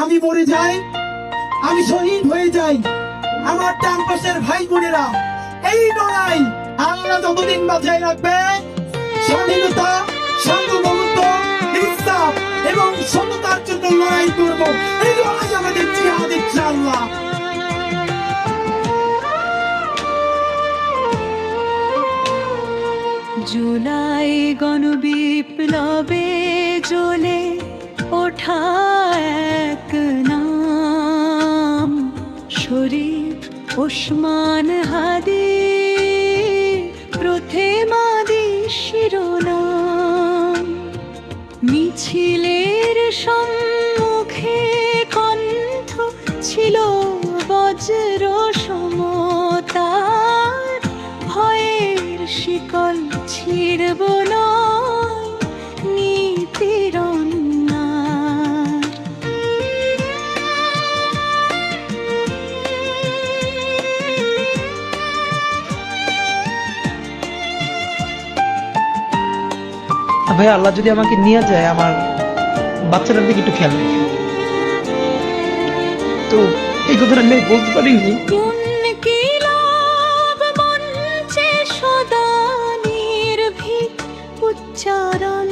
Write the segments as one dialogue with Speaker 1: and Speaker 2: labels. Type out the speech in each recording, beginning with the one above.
Speaker 1: আমি মরে যাই, আমি শহীদ হয়ে যাই। আমার ডান পাশের ভাই বোনেরা এই লড়াই আল্লাহ যতদিন বাঁচাই রাখবে, স্বাধীনতা, সার্বভৌমত্ব ইনসাফ এবং সততার জন্য লড়াই করব। এই লড়াই আমাদের জিহাদ, ইনশাআল্লাহ।
Speaker 2: জুলাই গণবিপ্লবে জ্বলে ওঠা শরীফ ওসমান হাদি প্রথেমাদি শিরোনাম। মিছিলের সম্মুখে কণ্ঠ ছিল বজ্র সমতার। ভয়ের শিকল ছিড়ব
Speaker 3: ভাই, আল্লাহ যদি আমাকে নিয়ে যায়, আমার বাচ্চাটার দিকে একটু খেয়াল রেখে। তো এই কথাটা আমি বলতে পারিনি।
Speaker 2: উচ্চারণ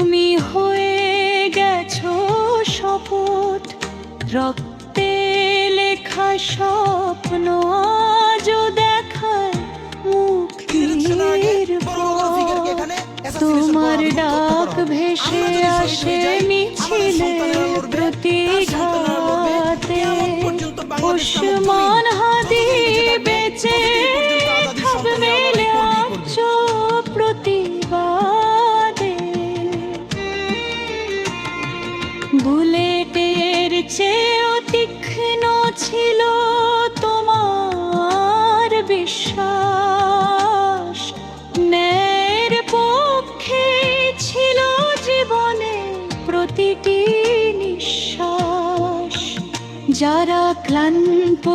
Speaker 2: তুমি হয়ে গেছো শপথ। রক্তে লেখা স্বপ্ন আজও দেখায় মুক্তির। তোমার ডাক ভেসে আসে মিছিলে প্রতিঘাতে। উসমান হাদি বেঁচে বুলেটের চেয়েও তীক্ষ্ণ ছিল তোমার বিশ্বাস। ন্যায়ের পক্ষে ছিল জীবনে প্রতিটি নিঃশ্বাস। যারা ক্লান্ত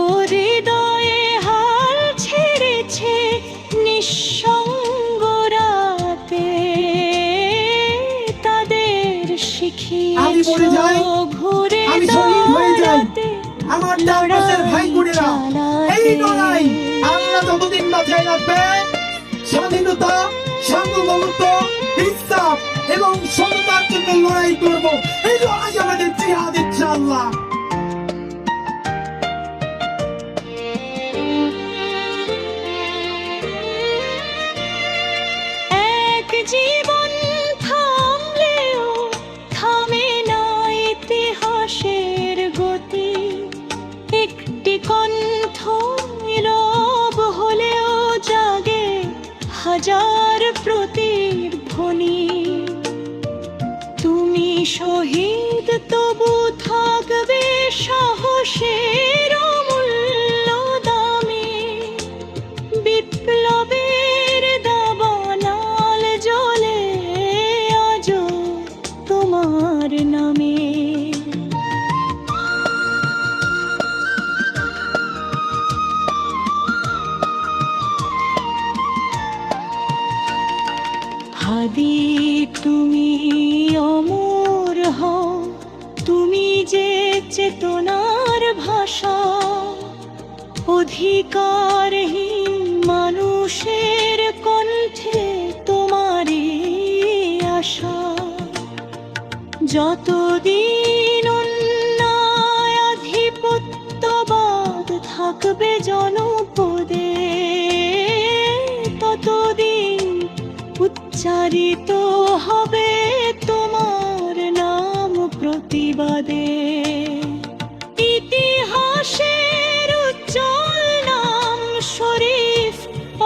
Speaker 1: মরে যাই, আমি শহীদ হয়ে যাই। আমার ডান পাশের ভাই বোনেরা এই লড়াই আল্লাহ যতদিন বাঁচাই রাখবে স্বাধীনতা সার্বভৌমত্ব ইনসাফ এবং সততার জন্য লড়াই করব। এই লড়াই আমাদের জিহাদ ইনশাআল্লাহ।
Speaker 2: এক শহীদ তবু থাকবে সাহসের অমূল্য দামে। বিপ্লবের দাবানাল জ্বলে আজ তোমার নামে। হাদি তুমি চেতনার ভাষা। অধিকারহীন মানুষের কণ্ঠে তোমারই আশা। যতদিন অন্যায় আধিপত্যবাদ থাকবে জনপদে, ততদিন উচ্চারিত হবে তোমার নাম প্রতিবাদে।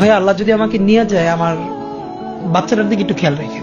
Speaker 3: ভাই আল্লাহ যদি আমাকে নিয়ে যায় আমার বাচ্চাটার দিকে একটু খেয়াল রেখে।